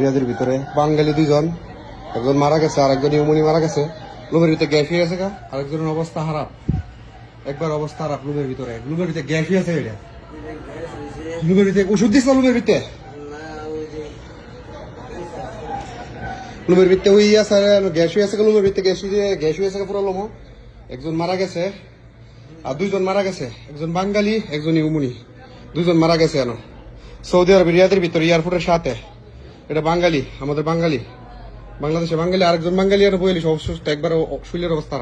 রিয়াদের ভিতরে। বাঙালি দুইজন, একজন মারা গেছে আর একজন ইউমনি মারা গেছে। রুমের ভিতরে হয়ে গেছে গা আরেকজনের অবস্থা খারাপ। একবার অবস্থা খারাপ রুমের ভিতরে। রুমের ভিতরে হয়ে আছে এটা। ভিতরে ওষুধ দিস না রুমের ভিতরে। রুমের ভিতরে ওই আছে গ্যাস হয়ে আছে রুমের ভিতরে, গ্যাস হয়ে গ্যাস হয়ে আছে পুরো লোমো। একজন মারা গেছে, আর দুইজন মারা গেছে। একজন বাঙালি, একজন ইউমনি দুজন মারা গেছে এনো। সৌদি আরব রিয়াদের ভিতরে, এয়ারপোর্টের সাথে। এটা বাঙালি, আমাদের বাঙালি। বাংলাদেশে বাঙালি, আরেকজন বাঙালি আর বইলি অসুস্থ একবার শরীরের অবস্থা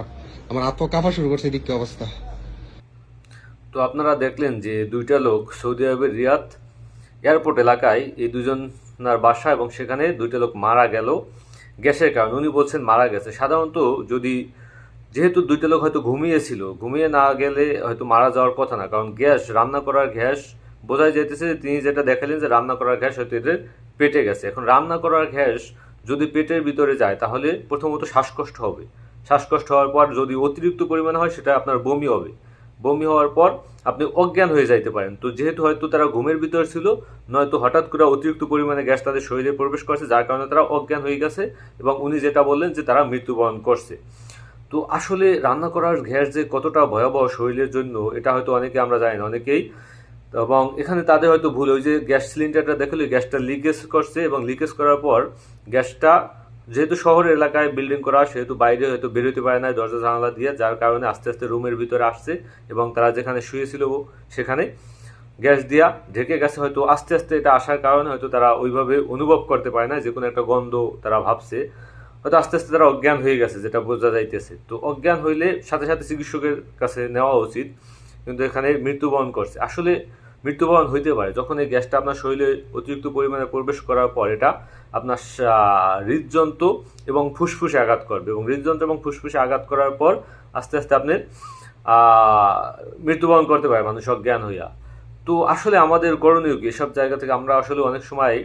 আমার আত্ম কাঁপা শুরু করছে এদিকে অবস্থা। তো আপনারা দেখলেন যে দুইটা লোক, সৌদি আরবের রিয়াদ এয়ারপোর্ট এলাকায় এই দুজনার বাসা এবং সেখানে দুইটা লোক মারা গেল গ্যাসের কারণে। উনি বলছেন মারা গেছে। সাধারণত যদি যেহেতু দুইটা লোক হয়তো ঘুমিয়েছিল, ঘুমিয়ে না গেলে হয়তো মারা যাওয়ার কথা না, কারণ গ্যাস, রান্না করার গ্যাস বোঝাই যাইতেছে যে তিনি যেটা দেখালেন যে রান্না করার গ্যাস হয়তো এদের পেটে গেছে। এখন রান্না করার গ্যাস যদি পেটের ভিতরে যায়, তাহলে প্রথমত শ্বাসকষ্ট হবে। শ্বাসকষ্ট হওয়ার পর যদি অতিরিক্ত পরিমাণে হয়, সেটা আপনার বমি হবে। বমি হওয়ার পর আপনি অজ্ঞান হয়ে যাইতে পারেন। তো যেহেতু হয়তো তারা ঘুমের ভিতর ছিল, নয়তো হঠাৎ করে অতিরিক্ত পরিমাণে গ্যাস তাদের শরীরে প্রবেশ করছে, যার কারণে তারা অজ্ঞান হয়ে গেছে এবং উনি যেটা বললেন যে তারা মৃত্যুবরণ করছে। তো আসলে রান্না করার গ্যাস যে কতটা ভয়াবহ শরীরের জন্য, এটা হয়তো অনেকে আমরা জানি না। অনেকেই এবং এখানে তাদের হয়তো ভুল, ওই যে গ্যাস সিলিন্ডারটা দেখলে গ্যাসটা লিকেজ করছে এবং লিকেজ করার পর গ্যাসটা যেহেতু শহরের এলাকায় বিল্ডিং করা, সেহেতু বাইরে হয়তো বেরোতে পারে না দরজা, জানালা দিয়ে, যার কারণে আস্তে আস্তে রুমের ভিতরে আসছে এবং তারা যেখানে শুয়েছিল সেখানে গ্যাস দিয়া ঢেকে গেছে। হয়তো আস্তে আস্তে এটা আসার কারণে হয়তো তারা ওইভাবে অনুভব করতে পারে না, যে কোনো একটা গন্ধ তারা ভাবছে। হয়তো আস্তে আস্তে তারা অজ্ঞান হয়ে গেছে, যেটা বোঝা যাইতেছে। তো অজ্ঞান হইলে সাথে সাথে চিকিৎসকের কাছে নেওয়া উচিত। কিন্তু এখানে মৃত্যুবরণ করছে। আসলে মৃত্যুবরণ হইতে পারে। যখন এই গ্যাসটা আপনার শরীরে অতিরিক্ত পরিমাণে প্রবেশ করার পর এটা আপনার হৃদযন্ত্র এবং ফুসফুসে আঘাত করবে এবং হৃদযন্ত্র এবং ফুসফুসে আঘাত করার পর আস্তে আস্তে আপনি মৃত্যুবরণ করতে পারে মানুষ অজ্ঞান হইয়া। তো আসলে আমাদের করণীয় কি? এসব জায়গা থেকে আমরা আসলে অনেক সময়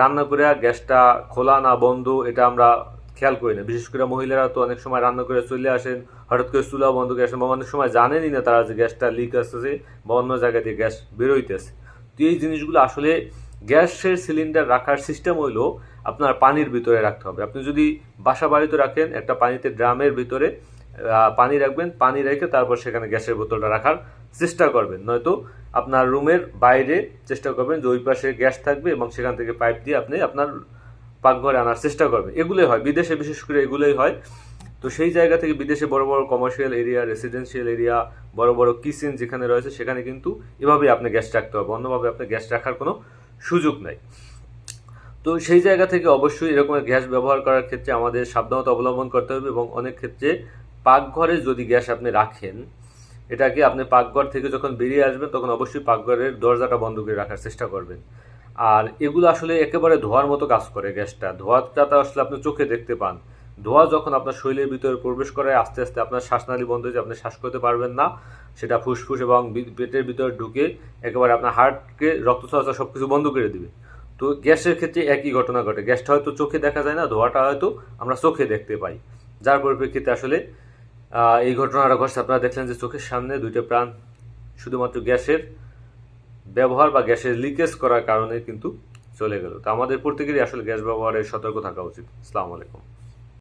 রান্না করে গ্যাসটা খোলা না বন্ধ, এটা আমরা খেয়াল করি না। বিশেষ করে মহিলারা তো অনেক সময় রান্না করে চলে আসেন, হঠাৎ করে চুলা বন্ধ করে আসেন, বা অনেক সময় জানেনই না তারা যে গ্যাসটা লিক আসতেছে বা অন্য জায়গা দিয়ে গ্যাস বেরোইতেছে। তো এই জিনিসগুলো আসলে গ্যাসের সিলিন্ডার রাখার সিস্টেম হইল আপনার পানির ভিতরে রাখতে হবে। আপনি যদি বাসা বাড়িতে রাখেন, একটা পানিতে ড্রামের ভিতরে পানি রাখবেন, পানি রেখে তারপর সেখানে গ্যাসের বোতলটা রাখার চেষ্টা করবেন। নয়তো আপনার রুমের বাইরে চেষ্টা করবেন যে ওই পাশে গ্যাস থাকবে এবং সেখান থেকে পাইপ দিয়ে আপনি আপনার পাকঘরে আনার চেষ্টা করবে। এগুলোই হয়, বিদেশে বিশেষ করে এগুলোই হয়। তো সেই জায়গা থেকে বিদেশে বড় বড় কমার্শিয়াল এরিয়া রেসিডেন্সিয়াল এরিয়া বড় বড় কিচেন যেখানে রয়েছে, সেখানে কিন্তু এভাবেই আপনি গ্যাস রাখতে হবে। অন্যভাবে আপনি গ্যাস রাখার কোনো সুযোগ নাই। তো সেই জায়গা থেকে অবশ্যই এরকম গ্যাস ব্যবহার করার ক্ষেত্রে আমাদের সাবধানতা অবলম্বন করতে হবে এবং অনেক ক্ষেত্রে পাকঘরে যদি গ্যাস আপনি রাখেন, এটাকে আপনি পাকঘর থেকে যখন বেরিয়ে আসবেন, তখন অবশ্যই পাকঘরের দরজাটা বন্ধ করে রাখার চেষ্টা করবেন। আর এগুলো আসলে একেবারে ধোয়ার মতো কাজ করে গ্যাসটা। ধোয়াটা তো আসলে আপনি চোখে দেখতে পান। ধোঁয়া যখন আপনার শরীরের ভিতরে প্রবেশ করে, আস্তে আস্তে আপনার শ্বাসনালী বন্ধ হয়ে আপনি শ্বাস করতে পারবেন না। সেটা ফুসফুস এবং পেটের ভিতরে ঢুকে একেবারে আপনার হার্টকে, রক্ত চলাচল সব কিছু বন্ধ করে দিবে। তো গ্যাসের ক্ষেত্রে একই ঘটনা ঘটে। গ্যাসটা হয়তো চোখে দেখা যায় না, ধোঁয়াটা হয়তো আমরা চোখে দেখতে পাই। যার পরিপ্রেক্ষিতে আসলে এই ঘটনাটা ঘটছে। আপনারা দেখলেন যে চোখের সামনে দুইটা প্রাণ, শুধুমাত্র গ্যাসের ব্যবহার বা গ্যাসের লিকেজ করার কারণে কিন্তু চলে গেল। তো আমাদের প্রত্যেকেরই আসলে গ্যাস ব্যবহারে সতর্ক থাকা উচিত। আসসালামু আলাইকুম।